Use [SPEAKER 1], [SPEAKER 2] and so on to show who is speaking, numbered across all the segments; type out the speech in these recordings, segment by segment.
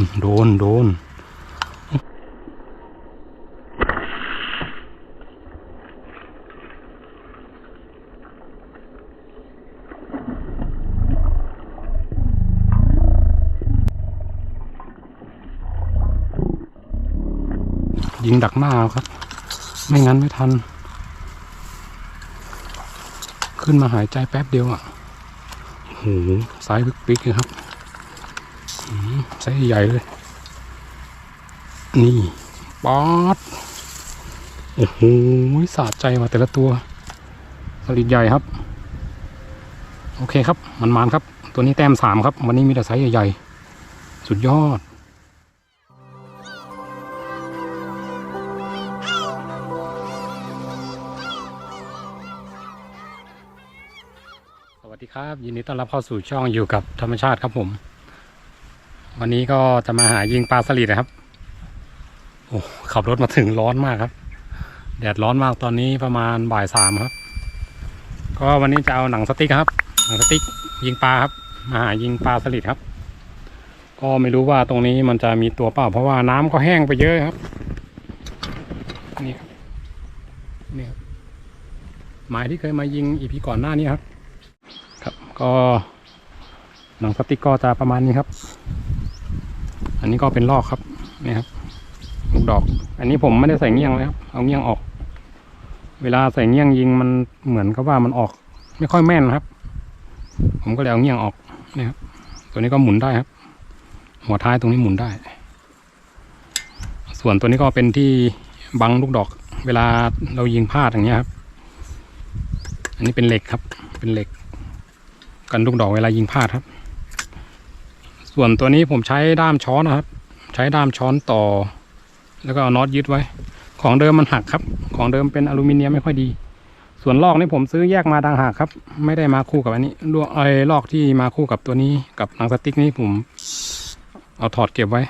[SPEAKER 1] น โดน โดน ยิงดักหน้าครับ ไม่งั้นไม่ทัน ขึ้นมาหายใจแป๊บเดียวอะโอ้โหสายปิ๊กๆเลยครับ ไซส์ใหญ่เลย นี่ป๊อดโอ้โหสะใจว่ะแต่ละตัวสลิดใหญ่ครับ โอเคครับ มันมานครับ ตัวนี้แต้มสามครับ วันนี้มีแต่ไซส์ใหญ่ๆ สุดยอดสวัสดีครับ ยินดีต้อนรับเข้าสู่ช่องอยู่กับธรรมชาติครับผม วันนี้ก็จะมาหายิงปลาสลิดนะครับ โอ้ขับรถมาถึงร้อนมากครับ แดดร้อนมากตอนนี้ประมาณบ่ายสามครับ ก็วันนี้จะเอาหนังสติ๊กครับ หนังสติ๊กยิงปลาครับ มาหายิงปลาสลิดครับ ก็ไม่รู้ว่าตรงนี้มันจะมีตัวเปล่า เพราะว่าน้ำก็แห้งไปเยอะครับ นี่ครับ นี่ครับ หมายที่เคยมายิงอีพีก่อนหน้านี้ครับ ครับ ก็หนังสติ๊กก็จะประมาณนี้ครับ อันนี้ก็เป็นลอกครับนี่ครับลูกดอก อันนี้ผมไม่ได้ใส่เงี้ยงเลยครับเอาเงี้ยงออก เวลาใส่เงี้ยงยิงมันเหมือนกับว่ามันออก ไม่ค่อยแม่นครับ ผมก็เลยเอาเงี้ยงออกนี่ครับตัวนี้ก็หมุนได้ครับ หัวท้ายตรงนี้หมุนได้ ส่วนตัวนี้ก็เป็นที่บังลูกดอก เวลาเรายิงพลาดอย่างเงี้ยครับ อันนี้เป็นเหล็กครับ เป็นเหล็ก กันลูกดอกเวลายิงพลาดครับ ส่วนตัวนี้ผมใช้ด้ามช้อนนะครับ ใช้ด้ามช้อนต่อ แล้วก็เอาน็อตยึดไว้ ของเดิมมันหักครับ ของเดิมเป็นอลูมิเนียมไม่ค่อยดี ส่วนลอกนี่ผมซื้อแยกมาดังหากครับ ไม่ได้มาคู่กับอันนี้ลวกไอ้ลอกที่มาคู่กับตัวนี้กับหนังสติ๊กนี่ผมเอาถอดเก็บไว้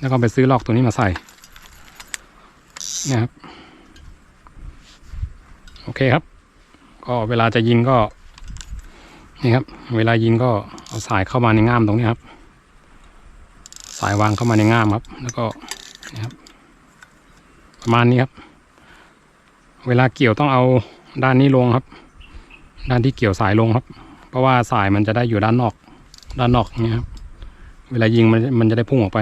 [SPEAKER 1] แล้วก็ไปซื้อลอกตัวนี้มาใส่นี่ครับโอเคครับ ก็เวลาจะยิงก็นี่ครับ เวลายิงก็เอาสายเข้ามาในง่ามตรงนี้ครับ สายวางเข้ามาในง่ามครับ แล้วก็นี่ครับ ประมาณนี้ครับ เวลาเกี่ยวต้องเอาด้านนี้ลงครับ ด้านที่เกี่ยวสายลงครับ เพราะว่าสายมันจะได้อยู่ด้านนอก ด้านนอกอย่างเงี้ยครับเวลายิงมันมันจะได้พุ่งออกไป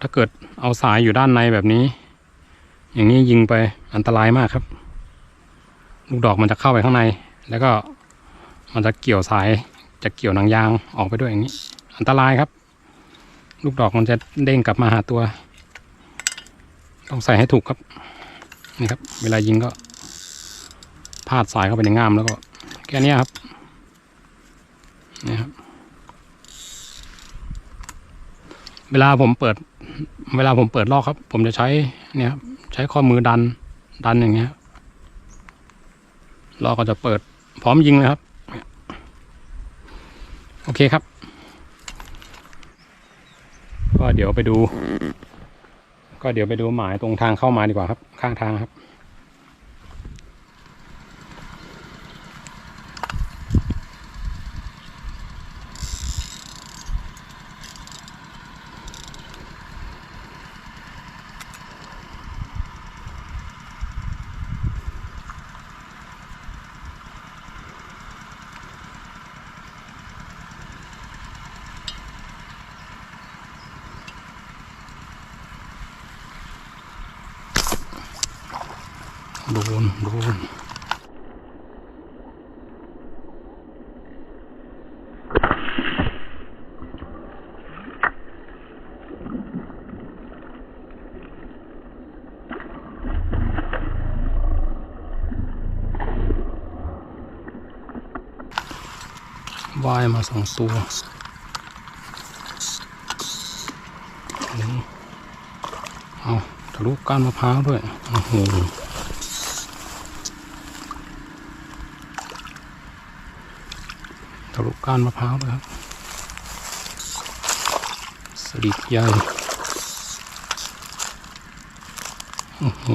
[SPEAKER 1] ถ้าเกิดเอาสายอยู่ด้านในแบบนี้ อย่างนี้ยิงไปอันตรายมากครับ ลูกดอกมันจะเข้าไปข้างใน แล้วก็มันจะเกี่ยวสายจะเกี่ยวหนังยางออกไปด้วยอย่างนี้ อันตรายครับ ลูกดอกมันจะเด้งกลับมาหาตัว ต้องใส่ให้ถูกครับ นี่ครับ เวลายิงก็พาดสายเข้าไปในง่ามแล้วก็ แค่นี้ครับนี่ครับ เวลาผมเปิด เวลาผมเปิดลอกครับ ผมจะใช้เนี่ยใช้ข้อมือดันดันอย่างเงี้ยลอกก็จะเปิดพร้อมยิงเลยครับ โอเคครับ ก็เดี๋ยวไปดู ก็เดี๋ยวไปดูหมายตรงทางเข้ามาดีกว่าครับ ข้างทางครับ ดนโดนว่ายมาสองตัวเอาทะลุก้านมะพร้าวด้วย โอ้โห ทะลุก้านมะพร้าวนะครับสลิดใหญ่โอ้โห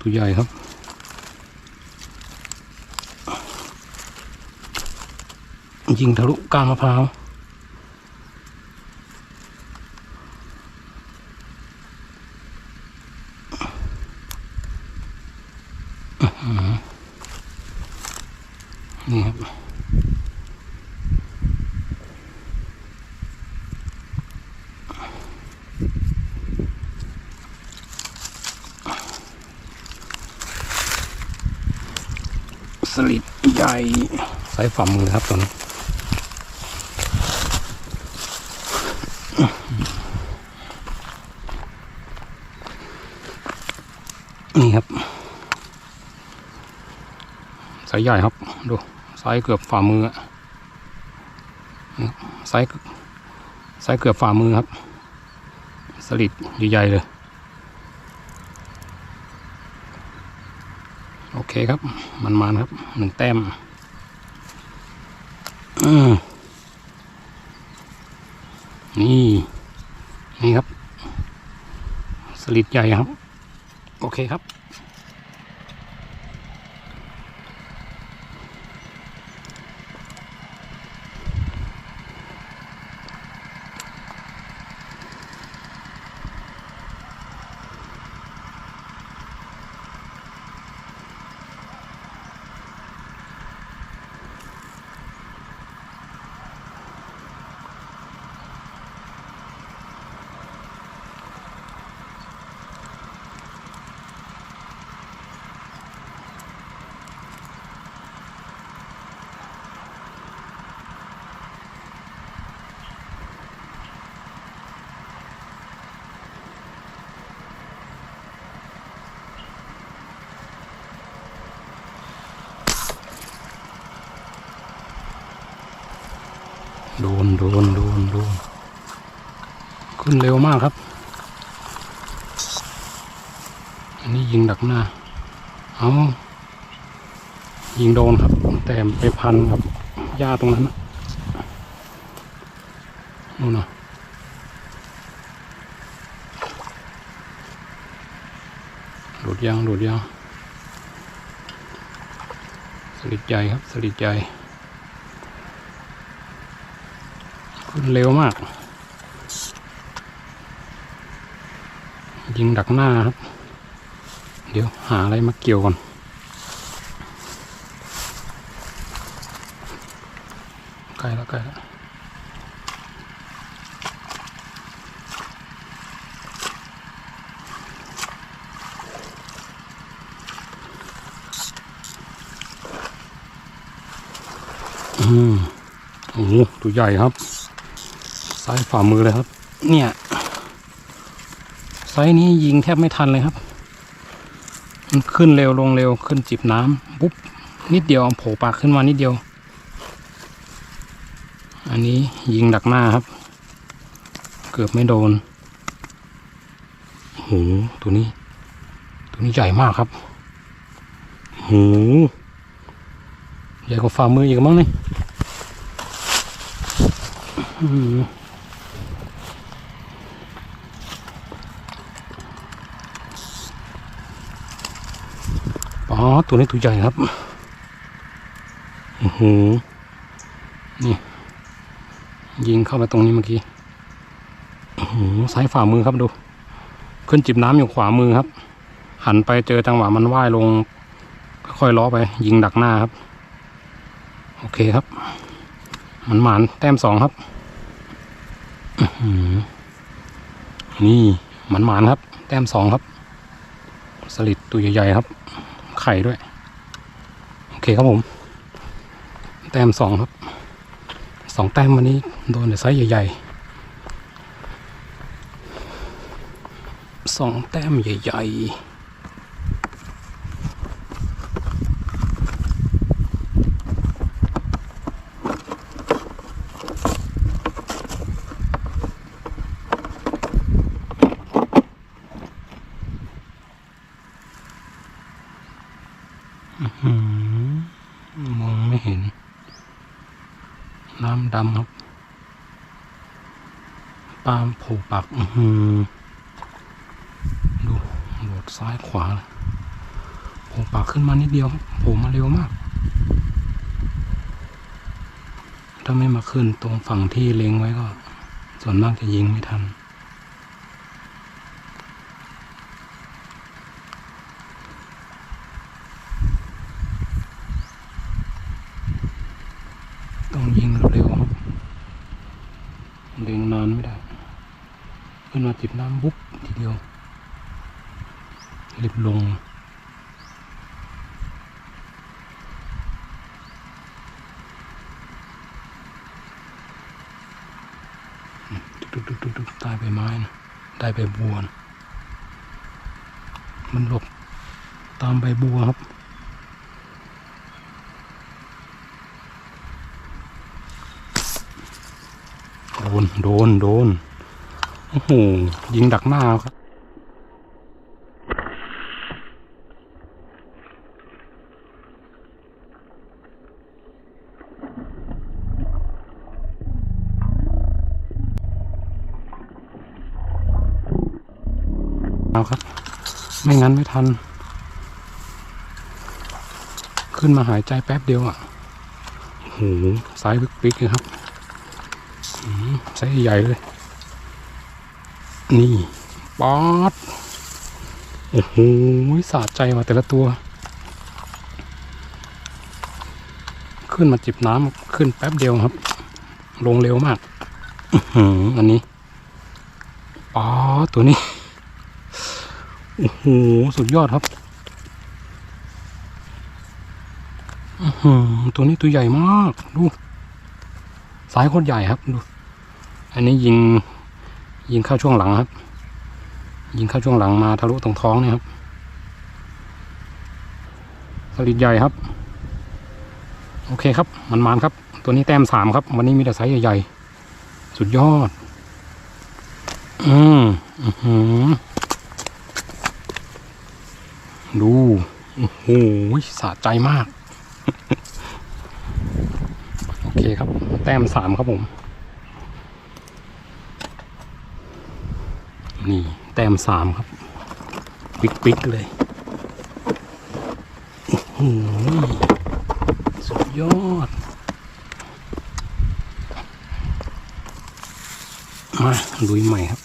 [SPEAKER 1] ตัวใหญ่ครับ ยิงทะลุก้านมะพร้าวนี่ครับสลิดใหญ่ใส่ฝ่ามือครับตัวนี้ ครับไซส์ใหญ่ครับ ดูไซส์เกือบฝ่ามือไซส์ไซส์เกือบฝ่ามือครับ สลิดใหญ่ๆเลย โอเคครับ มันมาครับหนึ่งแต้มอืมนี่ นี่ครับ สลิดใหญ่ครับ เคครับ โดนโดนโดนโดนขึ้นเร็วมากครับ อันนี้ยิงดักหน้า เอายิงโดนครับ แต่ไปพันกับหญ้าตรงนั้นนะนู่นนะหลุดยางหลุดยางสลิดใหญ่ครับสลิดใหญ่ ขึ้น เร็วมาก ยิงดักหน้าครับ เดี๋ยวหาอะไรมาเกี่ยวก่อนใกล้แล้วใกล้แล้วอืมโอ้โหตัวใหญ่ครับ ไซส์ฝ่ามือเลยครับ เนี่ยไซส์นี้ยิงแทบไม่ทันเลยครับ มันขึ้นเร็วลงเร็วขึ้นจิบน้ำปุ๊บนิดเดียวโผล่ปากขึ้นมานิดเดียว อันนี้ยิงดักหน้าครับ เกือบไม่โดนโหตัวนี้ ตัวนี้ใหญ่มากครับโหใหญ่กว่าฝ่ามืออีกมั้งนี่อืมอ๋อ ตัวนี้ตัวใหญ่ครับโอ้โหนี่ ยิงเข้าไปตรงนี้เมื่อกี้โอ้โหซ้ายฝ่ามือครับดู ขึ้นจิบน้ำอยู่ขวามือครับ หันไปเจอจังหวะมันว่ายลงค่อยล้อไป ยิงดักหน้าครับ โอเคครับ มันหมานแต้มสองครับอื้อหือนี่มันหมานครับ แต้มสองครับ สลิดตัวใหญ่ๆครับ ไข่ด้วย โอเคครับผม แต้มสองครับสองแต้มวันนี้โดนแต่ไซส์ใหญ่ๆสองแต้มใหญ่ ๆอื้อหือมองไม่เห็น น้ำ ดำครับปลาโผปากดูโหลดูดูดซ้ายขวาโผปากขึ้นมานิดเดียวครับโผล่มาเร็วมาก ถ้าไม่มาขึ้นตรงฝั่งที่เล็งไว้ก็ ส่วนมากจะยิงไม่ทัน ต้องยิงเร็วๆครับเล็งนานไม่ได้ ขึ้นมาจิบน้ำบุ๊บทีเดียว รีบลงดุกดุกดุกดุกใต้ใบไม้นะใต้ใบบัวนะมันหลบตามใบบัวครับโดน โดน โดน โอ้โห ยิงดักหน้าครับ เอาครับ ไม่งั้นไม่ทัน ขึ้นมาหายใจแป๊บเดียวอะโหสายปิ๊กๆเลยครับอืมไซส์ใหญ่เลย นี่ป๊อดโอ้โหสะใจว่ะแต่ละตัว ขึ้นมาจิบน้ำขึ้นแป๊บเดียวครับ ลงเร็วมากอันนี้ป๊อตัวนี้ โอ้โหสุดยอดครับอื้อหือตัวนี้ตัวใหญ่มาก ดู สายโคตรใหญ่ครับ ดู อันนี้ยิง ยิงเข้าช่วงหลังครับ ยิงเข้าช่วงหลังมาทะลุตรงท้องเนี่ยครับ สลิดใหญ่ครับ โอเคครับ มันมานครับ ตัวนี้แต้มสามครับ วันนี้มีแต่ไซส์ใหญ่ๆ สุดยอด อืมอือหือ ดูโอ้โหสะใจมาก โอเคครับ แต้มสามครับผม นี่ แต้มสามครับ ปิ๊กปิ๊กเลยโอ้โหสุดยอด มาลุยใหม่ครับ